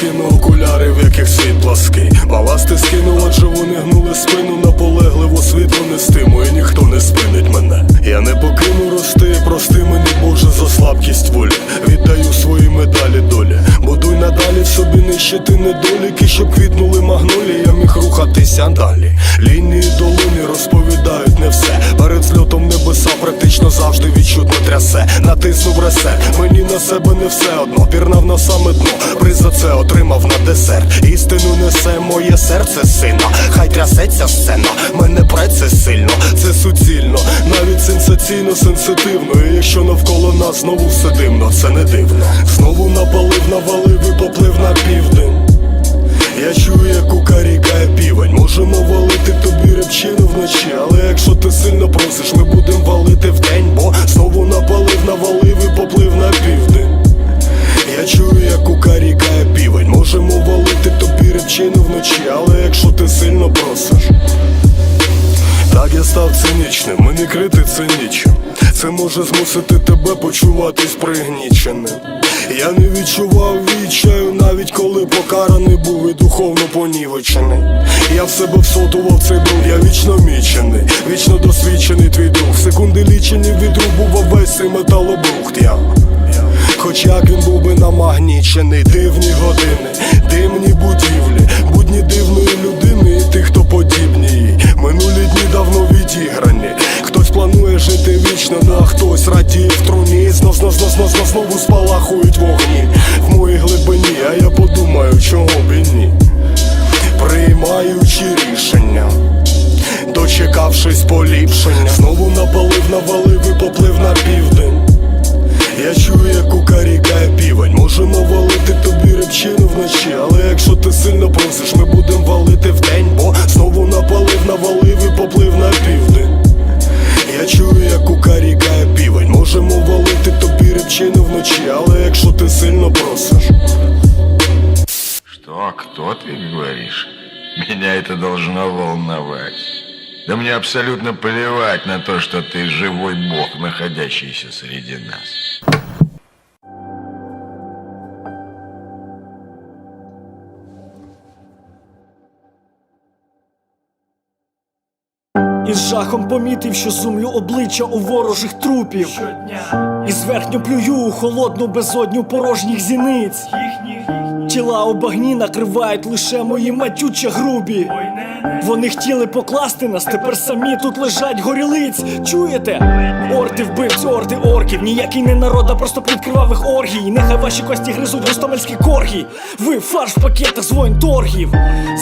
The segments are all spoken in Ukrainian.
очима окуляри, в яких світ плаский Баласти скинув, адже вони гнули спину Наполегливо світло не стиму, і ніхто не спинить мене. Я не покину рости, прости мені, Боже, за слабкість волі. Віддаю свої медалі долі. Будуй надалі в собі нищити недоліки, щоб квітнули магнолі, я міг рухатися далі. Лінії долоні розповідаю не все. Перед зльотом небеса практично завжди відчутно трясе. Натиснув ресет, мені на себе не все одно. Пірнав на саме дно, приз за це отримав на десерт. Істину несе моє серце сина. Хай трясеться сцена, мене пре це сильно, це суцільно, навіть сенсаційно сенситивно. І якщо навколо нас знову все дивно, це не дивно. Знову напалив, навалив і поплив на південь. Я чую, як укарікає півень. Можемо валити тобі репчину вночі Але якщо ти сильно просиш, ми будем валити вдень Бо знову напалив, навалив і поплив на південь. Я чую, як укарікає півень. Можемо валити тобі репчину вночі Але якщо ти сильно просиш. Так я став цинічним, мені крити цинічним Це може змусити тебе почуватись пригніченим Я не відчував відчаю, навіть коли покараний був і духовно понівечений. Я в себе всотував цей бруд, я вічно мічений, вічно досвідчений твій друг Секунди лічені відрубував весь цей металобрухт я. Хоч як він був би намагнічений, дивні години, дивні будівлі, будні дивної людини і тих, хто подібні знову спалахують вогні в моїй глибині, а я подумаю, чого б і ні. Приймаючи рішення. Дочекавшись поліпшення, знову напалив, навалив і поплив на південь. Я чую, як укарікає півень Можемо валити тобі репчину вночі Але якщо ти сильно просиш, ми будем валити вдень Бо знову напалив, навалив і поплив на південь Я чую, як укарікає півень Можемо валити тобі репчину вночі Але якщо ти сильно просиш Что, кто ты говоришь? Меня это должно волновать. Да мне абсолютно плевать на то, что ты живой бог, находящийся среди нас. І з жахом помітив, що зумлю обличчя у ворожих трупів. Щодня. І верхню плюю у холодну безодню порожніх зіниць. Тіла у багні накривають лише мої матюча грубі. Вони хотіли покласти нас, тепер самі тут лежать горілиць. Чуєте? Орди вбивці, орди орків. Ніякий не народ, а просто плід кривавих оргій. Нехай ваші кості гризуть гостомельські коргі. Ви фарш в пакетах з воїн торгів.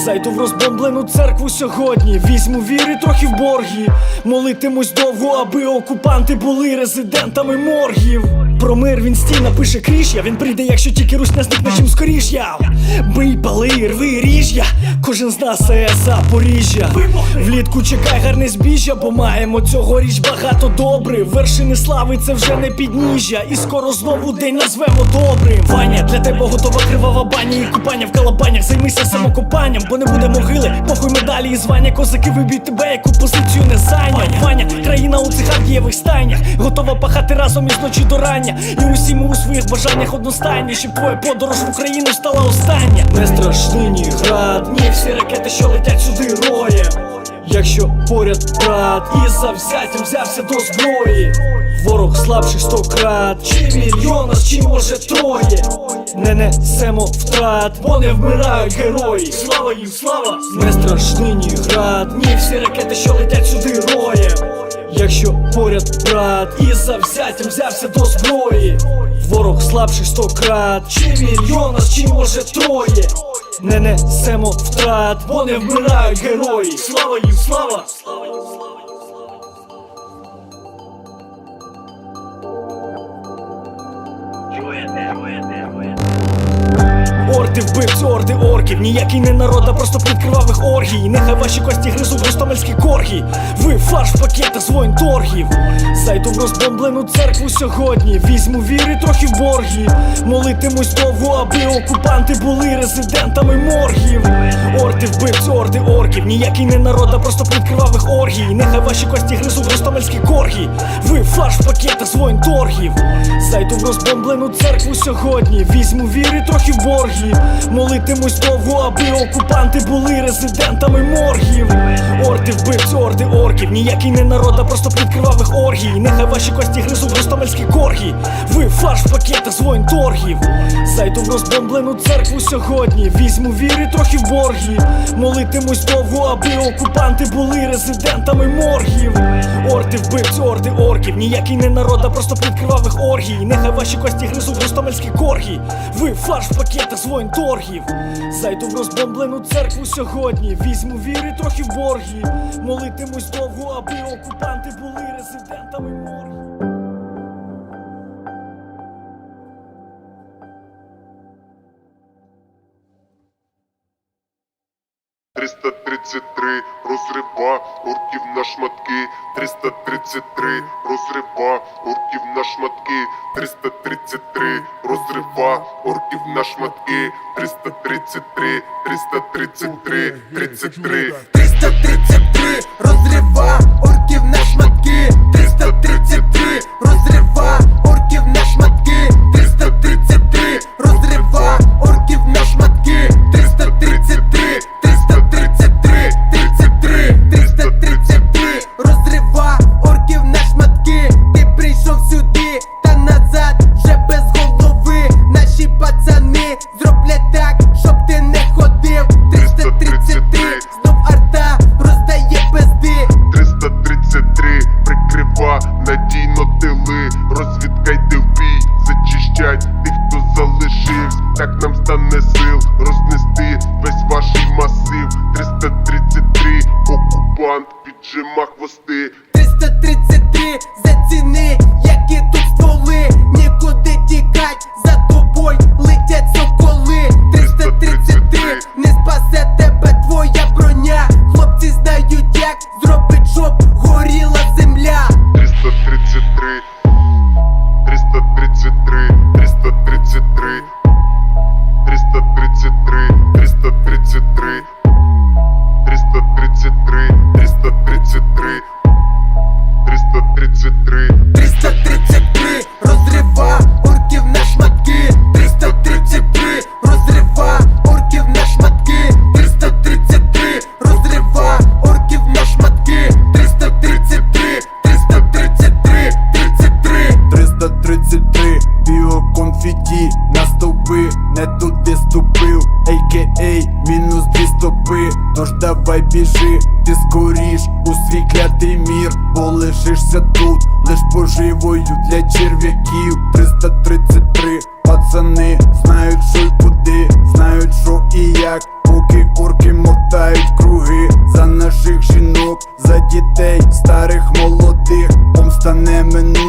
Зайду в розбомблену церкву сьогодні. Візьму віри трохи в боргі. Молитимусь довго, аби окупанти були резидентами моргів. Про мир він стій напише кріж я Він прийде, якщо тільки русня зникне чим скоріш я Бий, пали, рви, ріж я Кожен з нас це Запоріжжя. Влітку чекай гарне збіжжя, бо маємо цьогоріч багато добрив. Вершини слави це вже не підніжжя. І скоро знову день назвемо добрим. Ваня, для тебе готова кривава баня і купання в калабанях. Займися самокопанням, бо не буде могили. Похуй медалі і звання, козаки виб'ють тебе, яку позицію не зайняв. Ваня, країна у цих авдієвих стайнях. Готова пахати разом із ночі до рання І усі ми у своїх бажаннях одностайні Щоб твоя подорож в Україну стала остання. Не страшний ні град, ні всі ракети, що летять сюди роєм. Якщо поряд брат і завзяттям взявся до зброї. Ворог слабший сто крат Чи мільйона, чи може троє. Не несемо втрат, бо не вмирають герої. Слава їм, слава! Не страшний ні град, ні всі ракети, що летять сюди роєм Якщо поряд брат і завзяттям взявся до зброї. Ворог слабший сто крат. Чи мільйона, чи може троє? Не несемо втрат, бо не вмирають герої. Слава їм, слава! Орди вбивці, орди орків, ніякий не народ, а просто плід кривавих оргій. Нехай ваші кості гризуть гостомельські коргі. Ви фарш в пакетах з воїн торгів. Зайду в розбомблену церкву сьогодні. Візьму віри трохи в боргі. Молитимусь довго, аби окупанти були резидентами моргів. Орди вбивці, орди орків, ніякий не народ, а просто плід кривавих оргій. Нехай ваші кості гризуть гостомельські коргі. Ви фарш в пакетах з воїн торгів. Зайду в розбомблену церкву сьогодні. Візьму віри трохи в боргі. Молитимусь довго, аби окупанти були резидентами моргів. Орди вбивць, орди орків, ніякий не народа, просто плід кривавих оргій. Нехай ваші кості гризуть ростомельські коргі. Ви фарш в пакетах з воїн торгів. Зайду в розбомблену церкву сьогодні. Візьму віри трохи в боргі. Молитимусь довго, аби окупанти були резидентами моргів. Орди вбивць, орди орків, ніякий не народа, просто плід кривавих оргій. Нехай ваші кості гризуть ростомельські коргі. Ви фарш в пакетах з воїн торгів торгів. Зайду в розбомблену церкву сьогодні. Візьму віри, трохи в борги. Молитимусь довго, аби окупанти були резидентами. 333 розриба гуртів на шматки, 333 розриба гуртів на шматки, 333 розрива гуртів на шматки, 333, 333, 33, 333 розрива гуртів на шматки, 333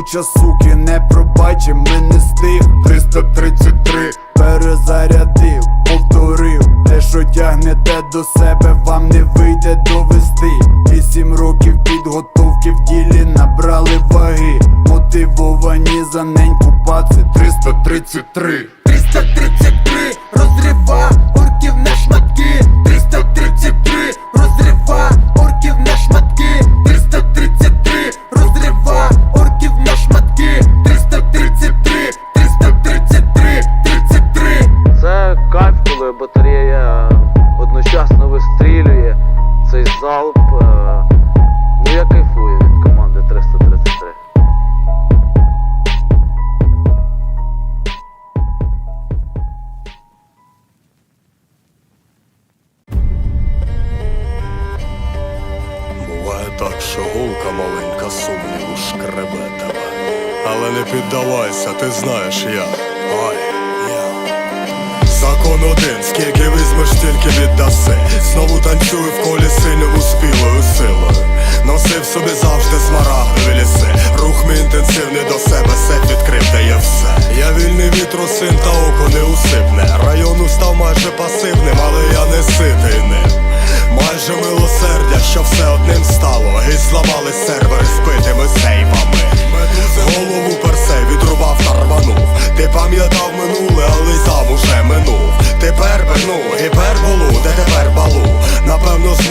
обличчя, суки, не пробачив, мене стих 333 перезарядив, повторив, те, що тягнете до себе, вам не вийде довести. Вісім років підготовки в ділі набрали ваги, мотивовані за неньку паци 333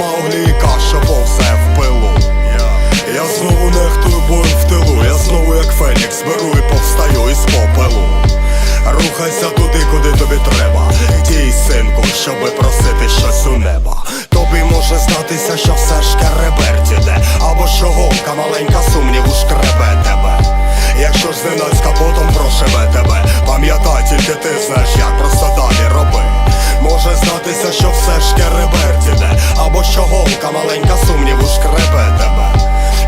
Мауглі і каша повзе в пилу. Я знову нехтую бою в тилу, я знову як Фенікс беру і повстаю із попелу. Рухайся туди, куди тобі треба. Дій, синку, щоби просити щось у неба. Тобі може здатися, що все ж кереберть іде. Або що голка маленька сумніву шкребе тебе. Якщо ж зненацька потом прошиве тебе Пам'ятай, тільки ти знаєш, як просто далі роби Може здатися, що все ж кереберть іде, або що голка маленька сумніву шкребе тебе.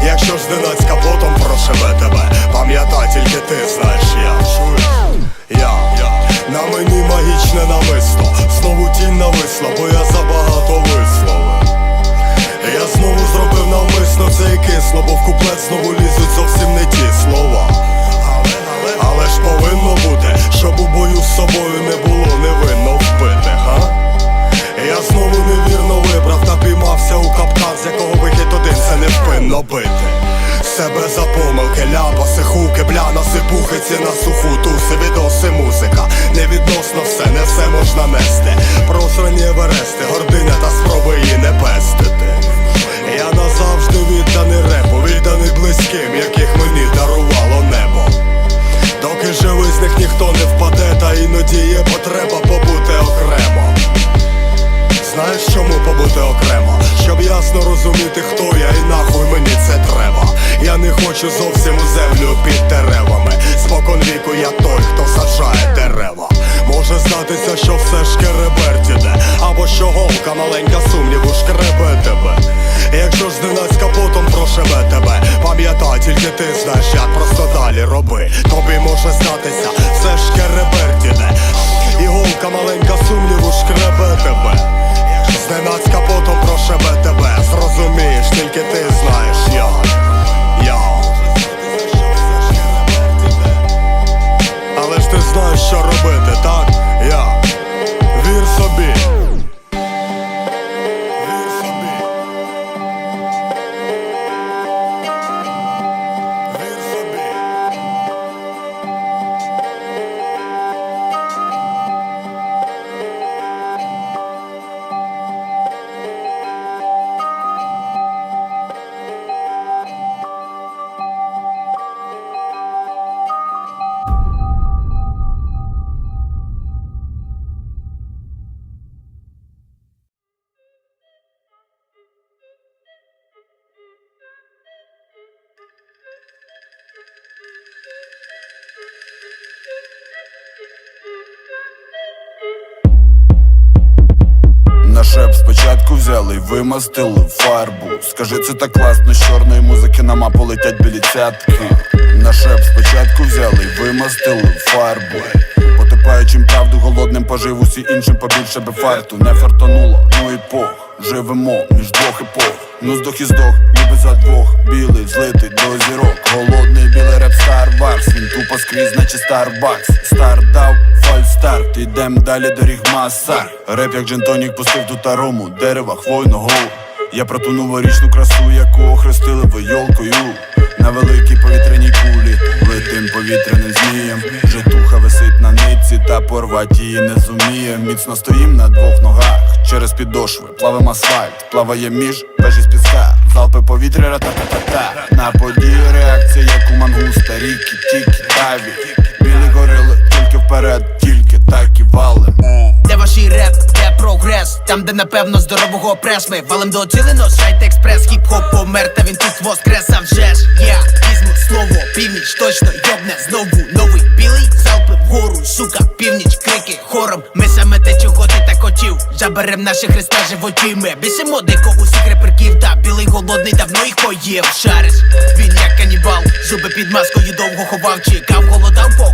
Якщо ж зненацька потом прошибе тебе, пам'ятай, тільки ти знаєш, я чуєш. Я, я, на мені магічне намисто Знову тінь нависла, бо я забагато висловив. Я знову зробив навмисно це і кисло, бо в куплет знову лізуть зовсім не ті слова. Але ж повинно бути, щоб у бою з собою не знаєш, як просто далі роби. Тобі може здатися, все ж кереберть іде. І голка маленька сумніву шкребе тебе. Зненацька потом прошибе тебе Зрозумієш, тільки ти знаєш я Я Але ж ти знаєш, що робити, так? Я Вір собі спочатку взяли і вимастили фарбу. Скажи, це так класно, з чорної музики на мапу летять білі цятки. На шеп спочатку взяли і вимастили фарбу. Потипаючим правду голодним пожив усі іншим побільше би фарту. Не фартануло, ну і пох Живемо між двох епох Ну здох і здох, ніби за двох. Білий злитий до зірок. Голодний білий реп Старбакс Він тупо скрізь, наче Старбакс Стар дав, фальстарт Ідем далі доріг маса Реп як джентонік пустив тут арому. Дерева, хвойного. Я про ту красу, яку охрестили вийолкою На великій повітряній кулі Летим повітряним змієм. Житуха висить на нитці та порвать її не зуміє. Міцно стоїм на двох ногах Через підошви. Плавим асфальт Плаває між вежі з піска. Залпи повітря ра-та-та-та-та. На події реакція, як у мангуста. Ріки, тікі, таві Білі горили, тільки вперед, тільки так і валим Де ваші реп, де прогрес? Там, де напевно здорового прес Ми валим до цілено, сайт експрес, хіп-хоп помер, та він тут воскрес, а вже ж Я візьму слово, північ точно йобне знову новий білий залпи вгору, сука, північ, крики хором. Ми саме те, чого ти так хотів. Заберем наші хреста животі. Ми бісимо дико усіх реперків. Та білий голодний давно їх поїв. Шариш, він як канібал, зуби під маскою довго ховав, чекав, голодав, поки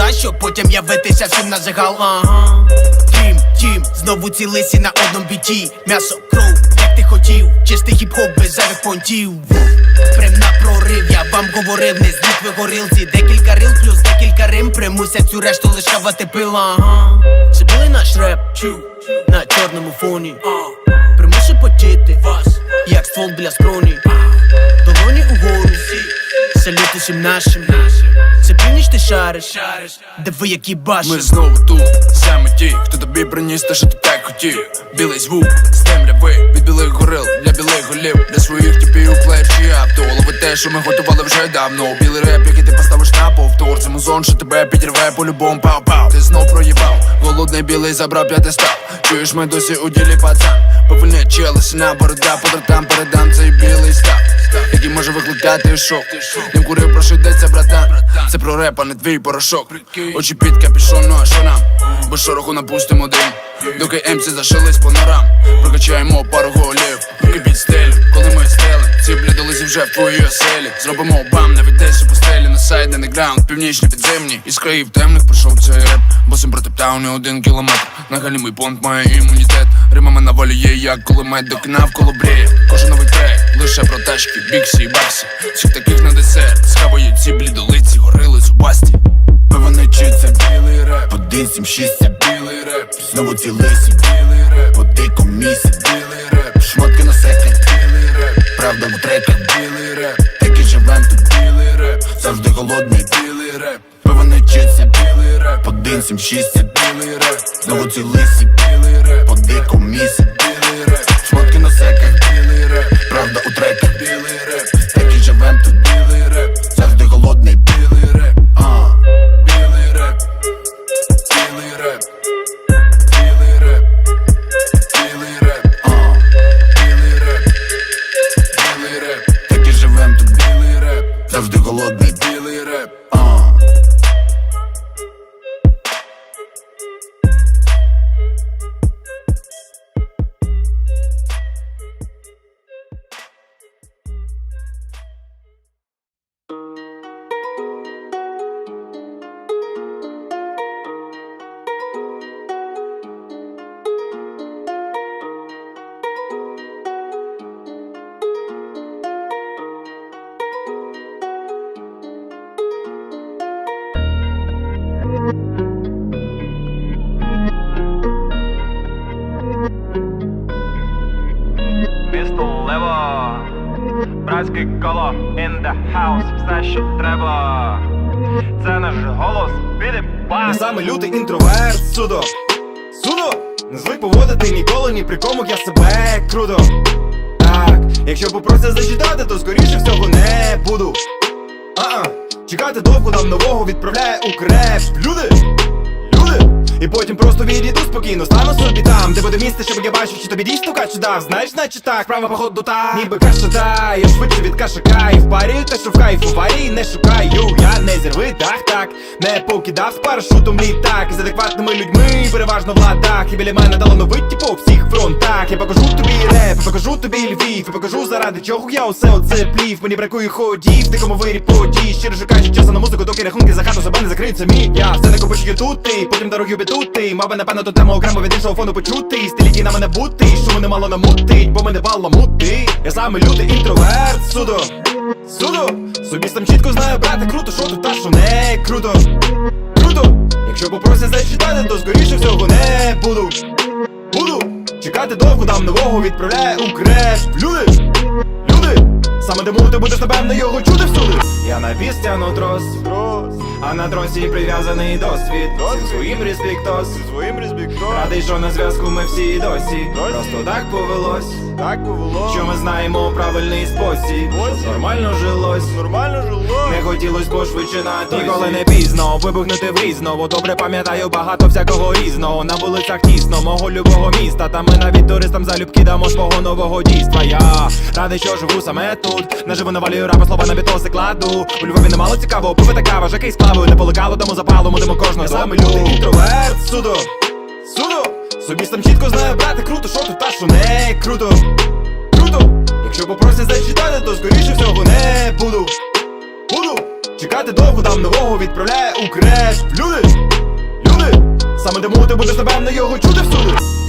холода, щоб потім явитися всім на загал. Ага. Тім, тім, знову ці лисі на одному біті. М'ясо, кров, як ти хотів, чистий хіп-хоп без зайвих понтів. Прям на прорив, я вам говорив, не зліть ви горілці. Декілька рил, плюс декілька рим. Примусять цю решту лиш хавати пила. Ага. Це були наш реп, чув на чорному фоні. Примуси потіти вас, як ствол біля скроні. Долоні угору, салют усім нашим. Це північ ти шариш, де ви які баші. Ми знову тут, саме ті, хто тобі приніс те, що ти так котів, білий звук з темряви від білих горил для білих голів, для своїх тіпів плечі. Авто Лови те, що ми готували вже давно. Білий реп, який ти поставиш на повтор. Це музон, що тебе підірве по-любому пау-пау. Ти знов проїбав, голодний білий забрав п'ятий став. Чуєш, ми досі у ділі пацан. Повільне челси на борода, по дратам передам цей білий став. Який може викликати шок? Ним курив, про що йдеться, братан. Це про реп, а не твій порошок. Очі під капюшону, а що нам? Без шороху напустимо дим. Доки емці зашились по норам. Прокачаємо пару вже в твоїй оселі. Зробимо бам, навіть десь у постелі. На сайт андеграунд, північні підземні. Із країв темних пройшов цей реп. Босим протептав не один кілометр. На галімий понт має імунітет. Римами на волі є, як кулемет до кіна в колобрі. Кожен новий трек, лише про тачки, біксі і баксі. Всіх таких на десерт. Схавають ці блідолиці, горили зубасті. Пиво не читься, білий реп? Один сім шість, це білий реп. Знову ці лисі, білий реп. По дикому місці, білий реп Правда в треках, білий реп. Такий же живем тут, білий реп. Завжди голодний, білий реп. Пиво не читься, білий реп. Один сім шість, це білий реп. Знову ці лисі, білий реп. По дикому місці, білий реп. Шмотки на секах, білий реп. Правда у треках, білий реп house, все що треба. Це наш голос, піде Я саме лютий інтроверт, судо Судо! Не звик поводити ніколи ні при кому я себе круто Так, якщо попросять зачитати, то скоріше всього не буду А-а, чекати довго нам нового відправляє укреп. Люди! І потім просто відійду спокійно, стану собі там, де буде місце, щоб я бачив, чи тобі дійсно качу дав. Знаєш, наче так, справа походу так Ніби каша та, я швидше від кашака І впарюю те, що в кайфу варі не шукаю. Я не зірви, так, так. Не покидав з парашутом літак. Із адекватними людьми, переважно в ладах І біля мене талановиті по всіх фронтах. Я покажу тобі реп, я покажу тобі Львів. І покажу заради чого я усе оце плів. Мені бракує ходів, в дикому вирі подій. Щиро шукаючи часу на музику, доки рахунки за хату себе не закриють самі Я все купиш тут ти, потім дорогу бідути Мав би напевно ту тему окремо від іншого фону почути. Стилі на мене бути, що мене мало намутить, бо мене баламути. Я саме лютий інтроверт, судо Судо, собі сам чітко знаю, брате, круто, що тут та що не круто. Круто, якщо попросять зачитати, то скоріше всього не буду. Буду чекати довго, дам нового відправляє у Люди, люди, саме де мути будеш напевно його чути всюди Я на біс тяну трос, а на тросі прив'язаний досвід. Зі своїм респектос, своїм респектос Радий, що на зв'язку ми всі досі. Просто так повелось, так повелось. Що ми знаємо правильний спосіб. Нормально жилось, нормально жилось. Не хотілось пошвидше на Ніколи не пізно, вибухнути в різно Добре пам'ятаю багато всякого різного. На вулицях тісно, мого любого міста. Та ми навіть туристам залюбки дамо свого нового дійства. Я радий, що живу саме тут. Наживо навалюю рапи, слова на бітоси кладу У Львові немало цікаво, пиво та кава, жаки сплаваю Не поликало, тому запалу, мудимо кожного саме лютий інтроверт, судо Судо, собі сам чітко знаю, брате, круто, що тут та що не круто. Круто, якщо попросять зачитати, то скоріше всього не буду. Буду чекати довго, дам нового відправляє у креш Люди, люди, саме де мути будеш напевно його чути всюди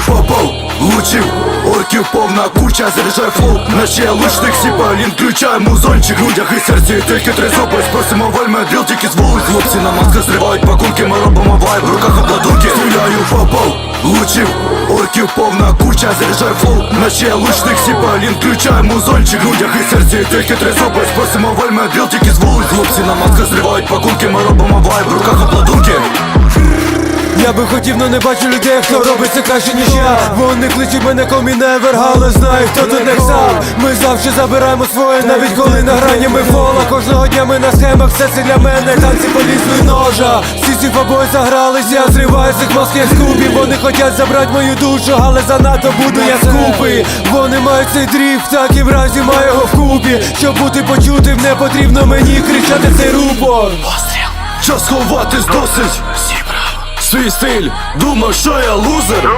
Стріляю в попов, лучів, орків повна куча, заряджай флоу Наче лучник сіпалін, включай музончик грудях і серці. Тільки три зуби Спросимо вельме дріл тільки з вулиць. Хлопці на масках зривають пакунки, ми робимо вайб, в руках обладунки. Стріляю в попов, лучів, орків повна куча, заряджай флоу Наче лучник сіпалін, включай музончик грудях і серці. Тільки три зуби Спросимо вельме дріл тільки з вулиць. Хлопці на масках зривають пакунки, ми робимо вайб, в руках обладунки Я би хотів, но не бачу людей, хто робить це краще, ніж я. Вони кличуть мене комі невер, але знаю, хто тут не сам Ми завжди забираємо своє, навіть коли на грані ми фола. Кожного дня ми на схемах, все це для мене, танці полізу ножа. Всі ці фобої загрались, я зриваю цих маски як скупі Вони хотять забрати мою душу, але занадто буду я скупий. Вони мають цей дріфт, так і в разі маю його вкупі Щоб бути почутим, не потрібно мені кричати цей рупор. Час ховатись досить Свій стиль, думав, що я лузер.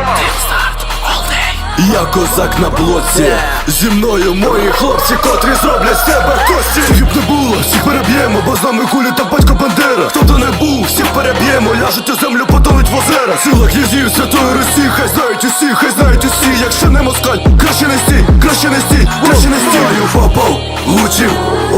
Я козак на блоці Зі мною мої хлопці, котрі зроблять з тебе кості. Скільки не було, всіх переб'ємо, бо з нами кулі та батько Бандера. Хто то не був, всіх переб'ємо, ляжуть у землю, потонуть в озера Сила князів святої Росії, хай знають усі, хай знають усі. Якщо не москаль, краще не стій, краще не стій, краще не стій. Попав, лучів,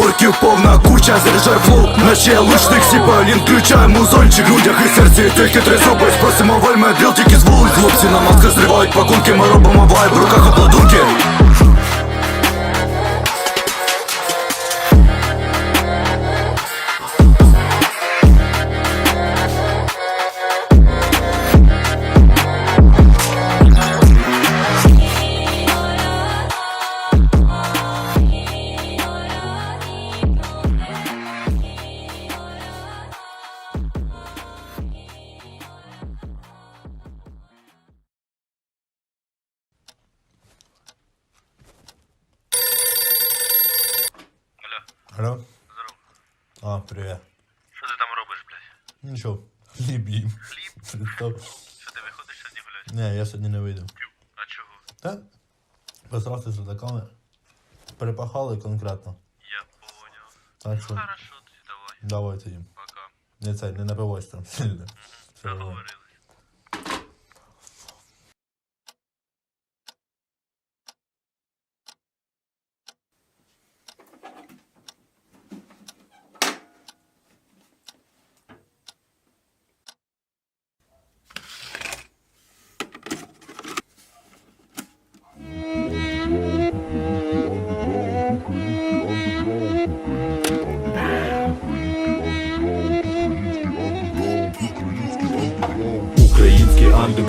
орків повна куча, заряджай флоу Наче лучник сіпалін, включай музончик. Грудях і серці тільки три зуби. Спросимо вельме дріл тільки з вулиць. Хлопці на масках зривають пакунки, ми робимо вайб, в руках обладунки Привет. Що ти там робиш, блядь? Нічого, хліб їм. Хліб? Що ти виходиш сьогодні гуляти? Ні, я сьогодні не вийду. А чого? Та? Посрався з родаками. Перепахали конкретно. Я поняв. Так що, Хорошо, тоді давай. давай тоді. Пока. Не цей, не напивайся там сильно. Договорились.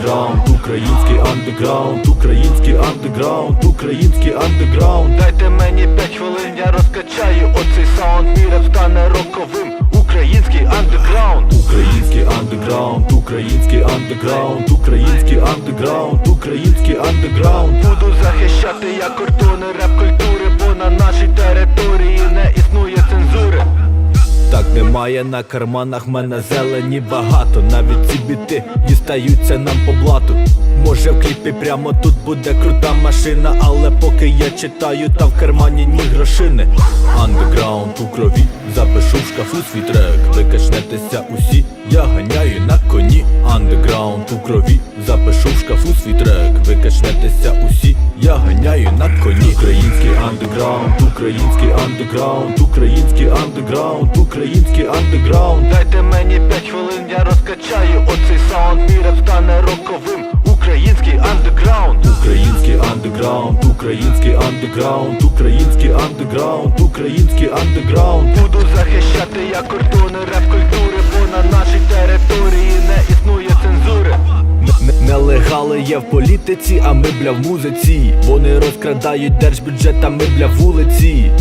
Андеграунд, український андеграунд, український андеграунд, український андеграунд. Дайте мені 5 хвилин, я розкачаю оцей саунд, мій реп стане роковим. Український андеграунд. Український андеграунд, український андеграунд, український андеграунд, український андеграунд. Буду захищати я кордони реп культури, бо на нашій території не існує цензури. Так немає на карманах, мене зелені багато. Навіть ці біти дістаються нам по блату. Може в кліпі прямо тут буде крута машина, але поки я читаю, та в кармані ні грошини. Андеграунд у крові, запишу в шкафу свій трек. Ви качнетеся усі, я ганяю ганяю на коні. Український андеграунд, український андеграунд, український андеграунд, український андеграунд. Дайте мені 5 хвилин, я розкачаю оцей саунд, мій реп стане роковим. Український андеграунд. Український андеграунд, український андеграунд, український андеграунд, український андеграунд. Буду захищати я кордони реп культури, бо на нашій території не існує Нелегали є в політиці, а ми бля в музиці. Вони розкрадають держбюджет, а ми бля вулиці.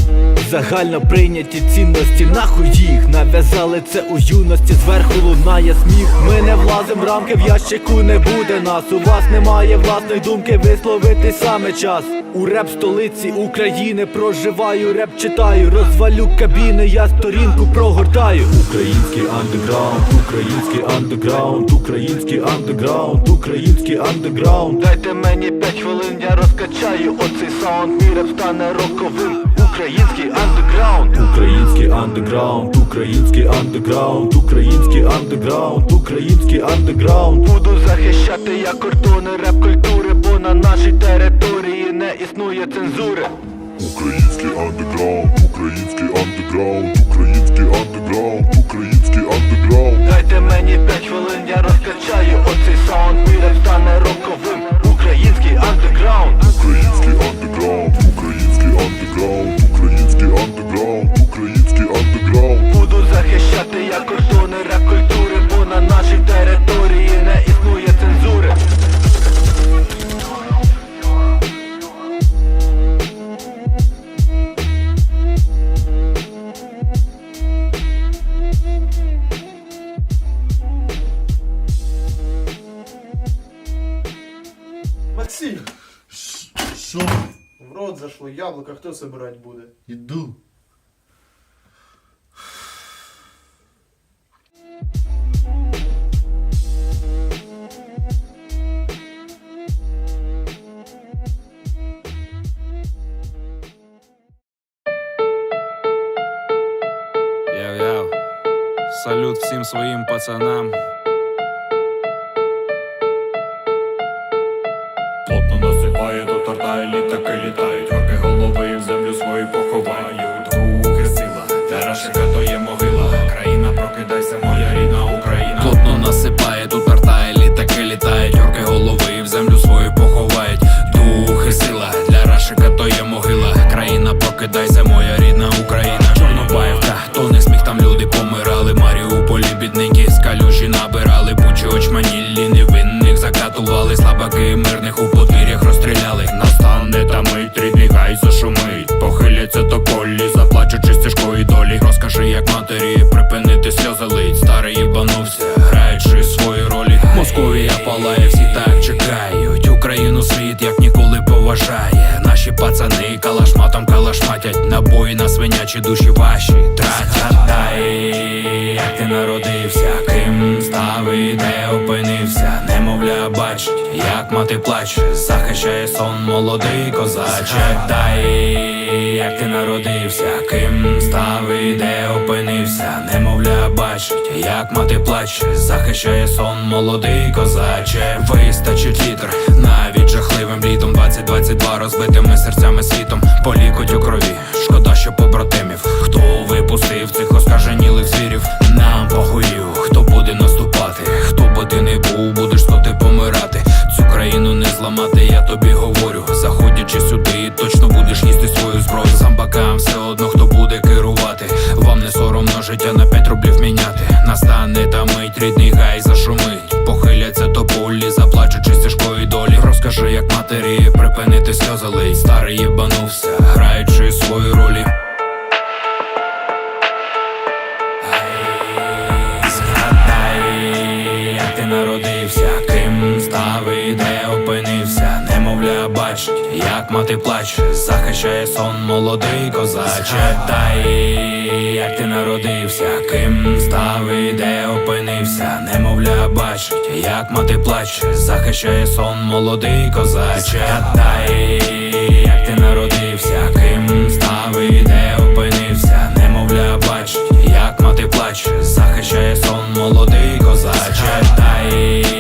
Загально прийняті цінності, нахуй їх нав'язали це у юності, зверху лунає сміх. Ми не влазим в рамки, в ящику не буде нас. У вас немає власної думки, висловити саме час. У реп столиці України проживаю, реп читаю, розвалю кабіни, я сторінку прогортаю. Український андеграунд, український андеграунд, український андеграунд, український андеграунд. Дайте мені 5 хвилин, я розкачаю оцей саунд, мій реп стане роковим. Український андеграунд, український андеграунд, український андеграунд, український андеграунд, український андеграунд. Буду захищати я кордони реп культури, бо на нашій території не існує цензури. Український андеграунд, український андеграунд, український андеграунд, український андеграунд. Дайте мені 5 хвилин, я розкачаю оцей саунд, мій реп стане роковим. Український андеграунд. Український андеграунд, український андеграунд, андеграунд, український андеграунд. Буду захищати я кордони реп культури, бо на нашій території яблуко, хто собирать буде? Іду. Яв-яв. Салют всім своїм пацанам. Плотно насипає до торта, і літаки літають, waves молодий козаче. Дай, як ти народився, ким став і де опинився. Немовля бачить, як мати плаче, захищає сон молодий козаче. Вистачить літр, навіть жахливим літом 2022 розбитими серцями світом. Полікоть у крові, шкода, що побратимів. Хто випустив цих оскаженілих звірів? Нам похую, хто буде наступати, хто би ти не був, будеш ти помирати. Зламати, я тобі говорю. Заходячи сюди, точно будеш їсти свою зброю. Самбакам все одно хто буде керувати. Вам не соромно життя на 5 рублів міняти. Настане та мить, рідний гай зашумить. Похиляться до полі, заплачучи стежкої долі. Розкажи, як матері, припинити сльози лить. Старий їбанувся, граючи свої ролі. як мати плаче, захищає сон молодий козаче Та і як ти народився, ким став і де опинився, немовля бачить, як мати плаче, захищає сон молодий козаче Та і як ти народився, ким став і де опинився, немовля бачить, як мати плаче, захищає сон молодий козаче Та і